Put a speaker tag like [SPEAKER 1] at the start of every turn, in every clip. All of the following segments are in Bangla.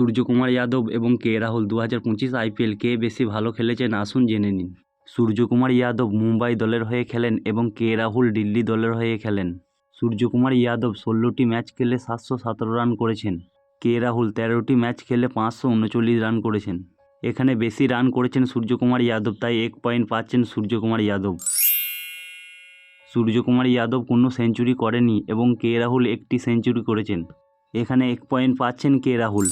[SPEAKER 1] সূর্যকুমার যাদব এবং কে রাহুল দু হাজার পঁচিশ আইপিএল কে বেশি ভালো খেলেছেন আসুন জেনে নিন। সূর্যকুমার যাদব মুম্বাই দলের হয়ে খেলেন এবং কে রাহুল দিল্লি দলের হয়ে খেলেন। সূর্যকুমার যাদব ষোলোটি ম্যাচ খেলে সাতশো সতেরো রান করেছেন। কে রাহুল তেরোটি ম্যাচ খেলে পাঁচশো উনচল্লিশ রান করেছেন। এখানে বেশি রান করেছেন সূর্যকুমার যাদব, তাই এক পয়েন্ট পাচ্ছেন সূর্যকুমার যাদব। সূর্যকুমার যাদব কোনো সেঞ্চুরি করেনি এবং কে রাহুল একটি সেঞ্চুরি করেছেন। এখানে এক পয়েন্ট পাচ্ছেন কে রাহুল।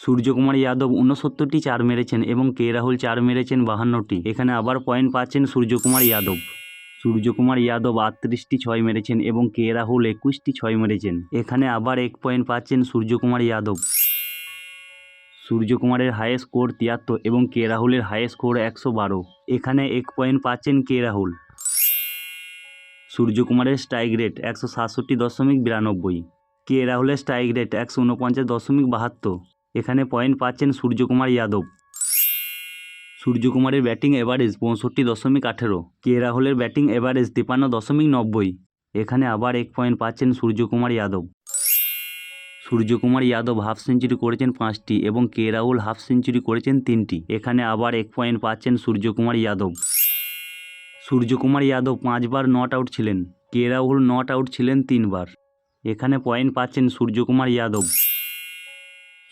[SPEAKER 1] সূর্যকুমার যাদব ঊনসত্তরটি চার মেরেছেন এবং কে রাহুল চার মেরেছেন বাহান্নটি। এখানে আবার পয়েন্ট পাচ্ছেন সূর্যকুমার যাদব। সূর্যকুমার যাদব আটত্রিশটি ছয় মেরেছেন এবং কে রাহুল একুশটি ছয় মেরেছেন। এখানে আবার এক পয়েন্ট পাচ্ছেন সূর্যকুমার যাদব। সূর্যকুমারের হায়েস্ট স্কোর তিয়াত্তর এবং কে রাহুলের হায়েস্ট স্কোর একশো বারো। এখানে এক পয়েন্ট পাচ্ছেন কে রাহুল। সূর্যকুমারের স্ট্রাইক রেট একশো সাতষট্টি দশমিক বিরানব্বই। কে রাহুলের স্ট্রাইক রেট একশো উনপঞ্চাশ দশমিক বাহাত্তর। এখানে পয়েন্ট পাচ্ছেন সূর্যকুমার যাদব। সূর্যকুমারের ব্যাটিং এভারেজ পঁয়ষট্টি দশমিক আঠেরো। কে রাহুলের ব্যাটিং এভারেজ তিপান্ন দশমিক নব্বই। এখানে আবার এক পয়েন্ট পাচ্ছেন সূর্যকুমার যাদব। সূর্যকুমার যাদব হাফ সেঞ্চুরি করেছেন পাঁচটি এবং কে রাহুল হাফ সেঞ্চুরি করেছেন তিনটি। এখানে আবার এক পয়েন্ট পাচ্ছেন সূর্যকুমার যাদব। সূর্যকুমার যাদব পাঁচবার নট আউট ছিলেন। কে রাহুল নট আউট ছিলেন তিনবার। এখানে পয়েন্ট পাচ্ছেন সূর্যকুমার যাদব।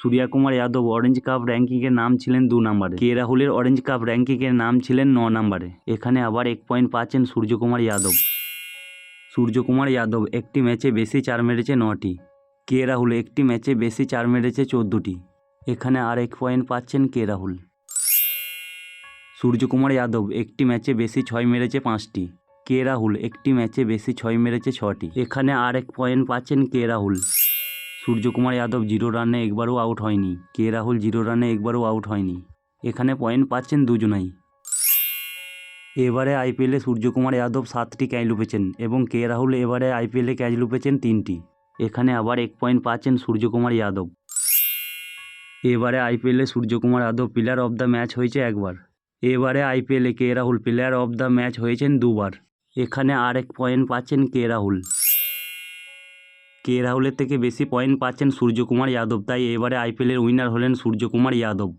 [SPEAKER 1] সূর্যকুমার যাদব অরেঞ্জ কাপ র্যাঙ্কিংয়ের নাম ছিলেন দু নম্বরে। কে রাহুলের অরেঞ্জ কাপ র্যাঙ্কিংয়ের নাম ছিলেন ন নম্বরে। এখানে আবার এক পয়েন্ট পাচ্ছেন সূর্যকুমার যাদব। সূর্যকুমার যাদব একটি ম্যাচে বেশি চার মেরেছে নটি। কে রাহুল একটি ম্যাচে বেশি চার মেরেছে চোদ্দোটি। এখানে আর এক পয়েন্ট পাচ্ছেন কে রাহুল। সূর্যকুমার যাদব একটি ম্যাচে বেশি ছয় মেরেছে পাঁচটি। কে রাহুল একটি ম্যাচে বেশি ছয় মেরেছে ছটি। এখানে আর এক পয়েন্ট পাচ্ছেন কে রাহুল। সূর্যকুমার যাদব জিরো রানে একবারও আউট হয়নি। কে রাহুল জিরো রানে একবারও আউট হয়নি। এখানে পয়েন্ট পাচ্ছেন দুজনাই। এবারে আইপিএলে সূর্যকুমার যাদব সাতটি ক্যাচ লুপেছেন এবং কে রাহুল এবারে আইপিএলে ক্যাচ লুপেছেন তিনটি। এখানে আবার এক পয়েন্ট পাচ্ছেন সূর্যকুমার যাদব। এবারে আইপিএলে Suryakumar Yadav player of the match হয়েছে একবার। এবারে আইপিএলে K Rahul player of the match হয়েছেন দুবার। এখানে আর এক পয়েন্ট পাচ্ছেন কে রাহুল। কে রাহুলের থেকে বেশি পয়েন্ট পাচ্ছেন সূর্যকুমার যাদব, তাই এবারে আইপিএলের উইনার হলেন সূর্যকুমার যাদব।